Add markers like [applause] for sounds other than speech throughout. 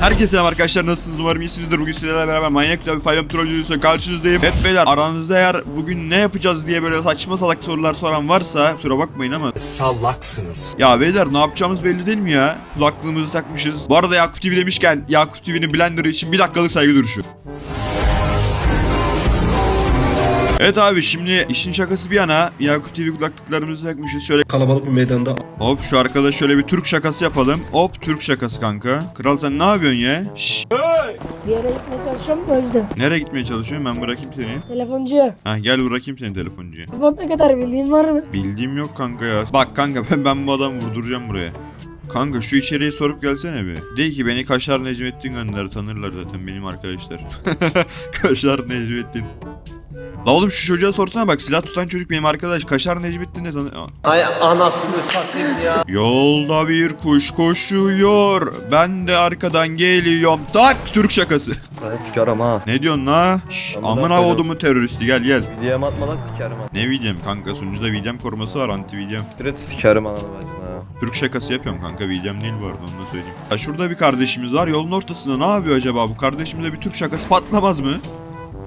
Herkese selam arkadaşlar nasılsınız? Umarım iyisinizdir. Bugün sizlerle beraber manyak bir Five Troll videosuyla karşınızdayım. Evet beyler aranızda eğer bugün ne yapacağız diye böyle saçma salak sorular soran varsa kusura bakmayın ama Sallaksınız. Ya beyler ne yapacağımız belli değil mi ya? Kulaklığımızı takmışız. Bu arada Yakup TV demişken Yakup TV'nin Blender'ı için bir dakikalık saygı duruşu Evet abi şimdi işin şakası bir yana Yakup TV kulaklıklarımızı takmışız şöyle Kalabalık bir meydanda Hop şu arkadaş şöyle bir Türk şakası yapalım. Hop Türk şakası kanka. Kral sen ne yapıyorsun ya? Şşş. Bir yere gitmeye çalışıyorum da o yüzden. Nereye gitmeye çalışıyorsun? Ben bırakayım seni. Telefoncuya. Ha gel bırakayım seni telefoncuya. Telefon ne kadar bildiğin var mı? Bildiğim yok kanka ya. Bak kanka [laughs] ben, ben bu adamı vurduracağım buraya. Kanka şu içeriye sorup gelsene bir. De ki beni Kaşar Necmettin gönder tanırlar zaten benim arkadaşlar. [laughs] Kaşar Necmettin. La oğlum şu çocuğa sorsana bak silah tutan çocuk benim arkadaş. Kaşar Necmettin de tanı... Aa. Ay anasını satayım ya. Yolda bir kuş koşuyor. Ben de arkadan geliyorum. Tak Türk şakası. Ben sikerim ha. Ne diyorsun la? Şş, Amına koyayım. odumu teröristi gel gel. Videom atma lan sikerim ha. Ne videom kanka sunucuda videom koruması var anti videom. Direkt sikerim ananı bacını ha. Türk şakası yapıyorum kanka videom değil bu arada onu da söyleyeyim. Ya şurada bir kardeşimiz var yolun ortasında ne yapıyor acaba bu kardeşimize bir Türk şakası patlamaz mı?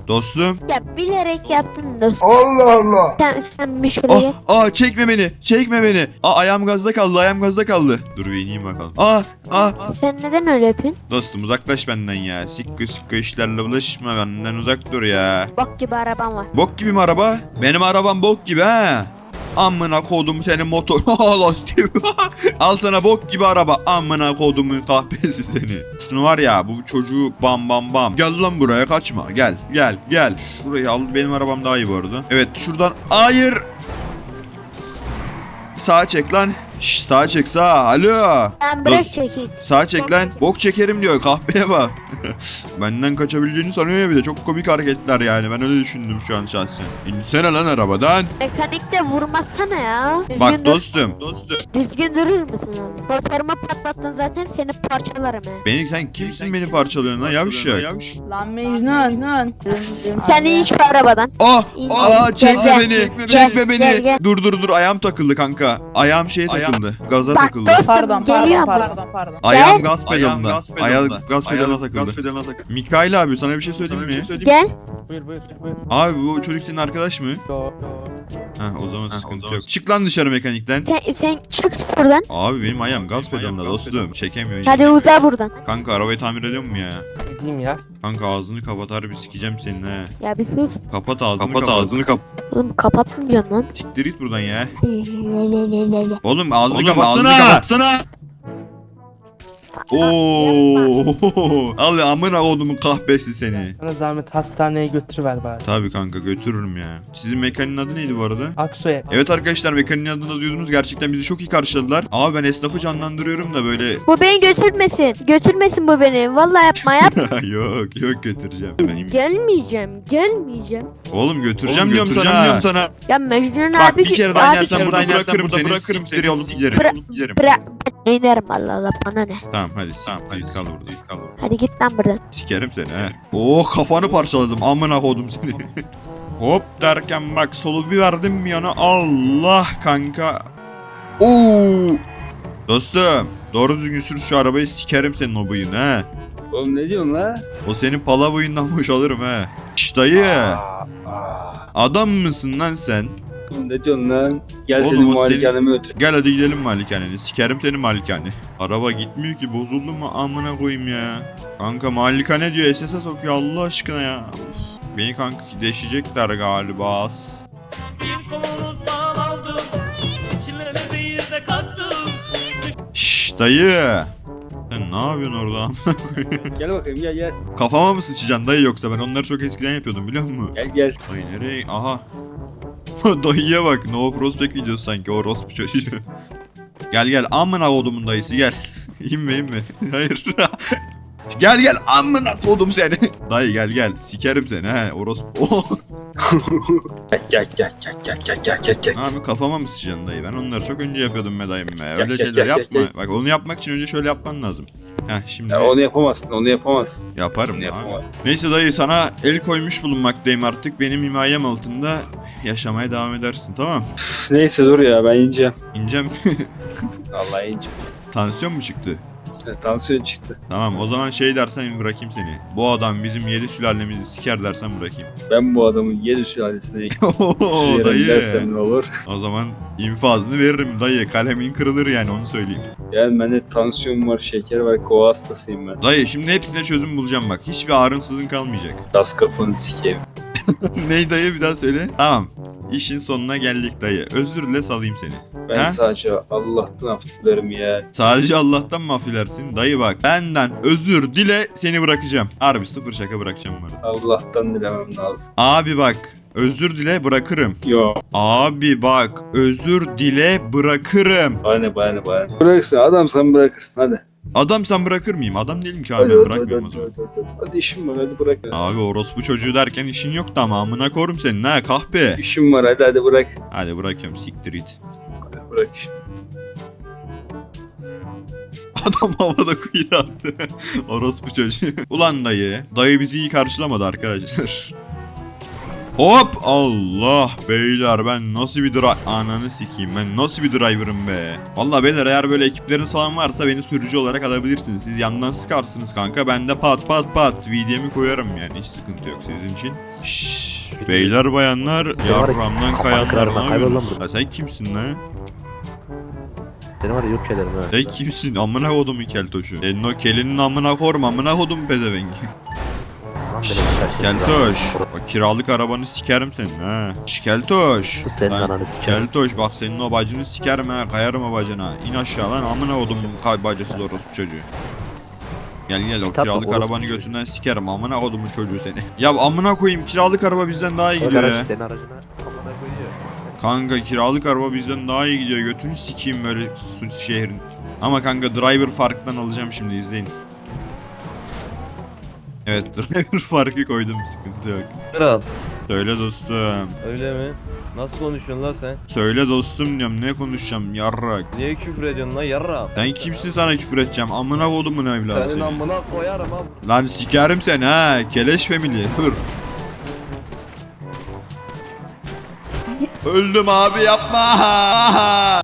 Dostum. Ya bilerek yaptın dostum. Allah Allah. Sen, sen bir şuraya. Aa, aa çekme beni çekme beni. Aa ayağım gazda kaldı ayağım gazda kaldı. Dur bir ineyim bakalım. Aa aa. Sen neden öyle yapıyorsun? Dostum uzaklaş benden ya. Sikko sikko işlerle bulaşma benden uzak dur ya. Bak gibi araban var. Bok gibi mi araba? Benim arabam bok gibi ha. Amına kodum senin motor. [laughs] Lastiğim. [laughs] Al sana bok gibi araba. Amına kodumun kahpesi seni. Şunu var ya bu çocuğu bam bam bam. Gel lan buraya kaçma. Gel gel gel. Şurayı al. Benim arabam daha iyi bu arada. Evet şuradan. Hayır. Sağa çek lan. Şş, sağa çek sağa. Alo. Ben bırak çekeyim. Sağa çek lan. Bok çekerim diyor. Kahpeye bak. [laughs] Benden kaçabileceğini sanıyor ya bir de. Çok komik hareketler yani. Ben öyle düşündüm şu an şahsen. İnsene lan arabadan. Mekanikte vurmasana ya. Düzgün Bak dur. dostum. Dostum. Düzgün durur musun abi? Motorumu patlattın zaten seni parçalarım he. Beni sen kimsin beni parçalıyorsun lan yavşak. Lan Mecnun. Mecnun. Sen in şu arabadan. Ah! İn. Aa çekme Gel, beni. gel, Çekme gel, beni. gel, gel. Dur dur dur ayağım takıldı kanka. Ayağım şeye takıldı. Gaza Bak takıldı. dostum Pardon geliyor pardon mu? pardon pardon. Ayağım Gel. gaz pedalında. Ayağım gaz pedalına takıldı. Mikail abi sana bir şey söyleyeyim mi? Gel. Buyur buyur buyur. Abi bu çocuk senin arkadaş mı? Ha o zaman sıkıntı yok. Çık lan dışarı mekanikten. Sen, sen çık şuradan. Abi benim ayağım gaz pedalında dostum. Çekemiyor. Hadi uza buradan. Kanka arabayı tamir ediyor mu ya? Gideyim ya. Kanka ağzını kapat harbi sikeceğim senin ha. Ya bir sus. Kapat ağzını kapat, ağzını kapat. Oğlum kapatmayacağım lan. Siktir git buradan ya. Oğlum ağzını kapatsana. ağzını kapatsana. Oo. Al ya, amına kodumun kahpesi seni. Sana zahmet hastaneye götürüver bari. Tabii kanka götürürüm ya. Sizin mekanın adı neydi bu arada? Aksoy. Evet arkadaşlar mekanın adını duydunuz. Gerçekten bizi çok iyi karşıladılar. Ama ben esnafı canlandırıyorum da böyle Bu beni götürmesin. Götürmesin bu beni. Vallahi yapma yap. [laughs] yok yok götüreceğim. Benim. gelmeyeceğim. Gelmeyeceğim. Oğlum götüreceğim Oğlum, diyorum götüreceğim sana. diyorum sana. Ya Mecnun Bak abi. bir kere daha abi, inersen burada bırakırım seni. bırakırım Siktir yolu giderim. Bıra- giderim. Bırak ben inerim Allah Allah bana ne. Tamam hadi tamam hadi kal burada kal burada. Hadi git lan buradan. Sikerim seni he. Oh kafanı parçaladım amına kodum seni. [laughs] Hop derken bak solu bir verdim mi yana Allah kanka. Oo. Dostum doğru düzgün sür şu arabayı sikerim senin o bıyığını he. Oğlum ne diyorsun la? O senin pala bıyığından boşalırım he. Şş dayı. Adam mısın lan sen? Oğlum ne diyorsun lan? Gel Oğlum, senin o malikaneme götür. Gel hadi gidelim malikaneni. Sikerim seni malikane. Araba gitmiyor ki bozuldu mu amına koyayım ya. Kanka malikane diyor SS'e sokuyor Allah aşkına ya. Uf. Beni kanka deşecekler galiba. S- Şşş dayı. Sen ne yapıyorsun orada? Gel bakayım gel gel. Kafama mı sıçacaksın dayı yoksa ben onları çok eskiden yapıyordum biliyor musun? Gel gel. Ay nereye? Aha. Dayıya bak. No prospect videosu sanki o rospu çocuğu. gel gel amına kodumun dayısı gel. [laughs] inme inme. Hayır. [laughs] gel gel amına kodum seni. [laughs] Dayı gel gel. Sikerim seni he. Orospu. Gel gel gel gel gel gel gel gel. Abi kafama mı sıçacaksın dayı? Ben onları çok önce yapıyordum be dayım be. Öyle gel, şeyler gel, yapma. gel. Bak onu yapmak için önce şöyle yapman lazım. Heh şimdi Ya onu yapamazsın onu yapamazsın. yaparım Onu abi. yapamazsın. Neyse dayı sana el koymuş bulunmaktayım artık. Benim himayem altında yaşamaya devam edersin tamam. Neyse dur ya ben ineceğim. İneceğim. [laughs] Vallahi ineceğim. Tansiyon mu çıktı? Tansiyon çıktı. Tamam o zaman şey dersen bırakayım seni. Bu adam bizim yedi sülalemizi siker dersen bırakayım. Ben bu adamın yedi sülalesine [laughs] Oo dayı. dersem ne olur? O zaman infazını veririm dayı. Kalemin kırılır yani onu söyleyeyim. Yani bende tansiyon var, şeker var, kova hastasıyım ben. Dayı şimdi hepsine çözüm bulacağım bak. Hiçbir ağrınsızın kalmayacak. Das kafanı sikeyim. [laughs] Ney dayı bir daha söyle. Tamam. İşin sonuna geldik dayı. Özür dile salayım seni. Ben Ha? sadece Allah'tan af dilerim ya. Sadece Allah'tan mı affedersin? Dayı bak benden özür dile seni bırakacağım. Harbi sıfır şaka bırakacağım bana. Allah'tan dilemem lazım. Abi bak özür dile bırakırım. Yo. Abi bak özür dile bırakırım. Bana ne bana ne bana ne. Bıraksın adam sen bırakırsın hadi. Adam sen bırakır mıyım? Adam değilim ki abi ben bırakmıyorum o hadi, zaman. hadi, hadi, hadi. Hadi işim var hadi bırak. Abi orospu çocuğu derken işin yok da ama amına korum senin ha kahpe. İşim var hadi hadi bırak. Hadi bırakıyorum siktir it. Hadi bırak işimi. [laughs] Adam havada kuyuya attı. [laughs] Orospu çocuğu. Ulan dayı. Dayı bizi iyi karşılamadı arkadaşlar. Hop Allah beyler ben nasıl bir driver ananı sikeyim ben nasıl bir driver'ım be. Valla beyler eğer böyle ekipleriniz falan varsa beni sürücü olarak alabilirsiniz. Siz yandan sıkarsınız kanka ben de pat pat pat VD'mi koyarım yani hiç sıkıntı yok sizin için. Şşş, beyler bayanlar yarramdan kayanlar ne yapıyorsunuz? Ya sen kimsin lan? Seni var ya yok ederim ha. Sen kimsin? Amına kodumun keltoşu. Senin o kelinin amına korma amına kodum pezevenk. Keltoş. Bak kiralık arabanı sikerim senin ha. Şş, Keltoş. Bu senin ananı sikerim. Keltoş bak senin o bacını sikerim ha. Kayarım o bacına. İn aşağı lan amına kodumun kay bacası da orospu çocuğu. Gel gel o Kitap kiralık arabanı götünden sikerim amına kodumun çocuğu seni. [laughs] Ya amına koyayım kiralık araba bizden daha iyi gidiyor ya. Senin aracına amına koyuyor. Kanka kiralık araba bizden daha iyi gidiyor. Götünü sikeyim böyle şehrin. Ama kanka driver farkından alacağım şimdi izleyin. Evet [laughs] driver farkı koydum sıkıntı yok. Kral. Söyle dostum. Öyle mi? Nasıl konuşuyorsun lan sen? Söyle dostum diyorum ne konuşacağım yarrak. Niye küfür ediyorsun lan yarram? Sen kimsin sana küfür edeceğim amına kodumun evladı Senin seni. amına koyarım ha. Lan sikerim seni ha keleş family dur. Öldüm abi yapma.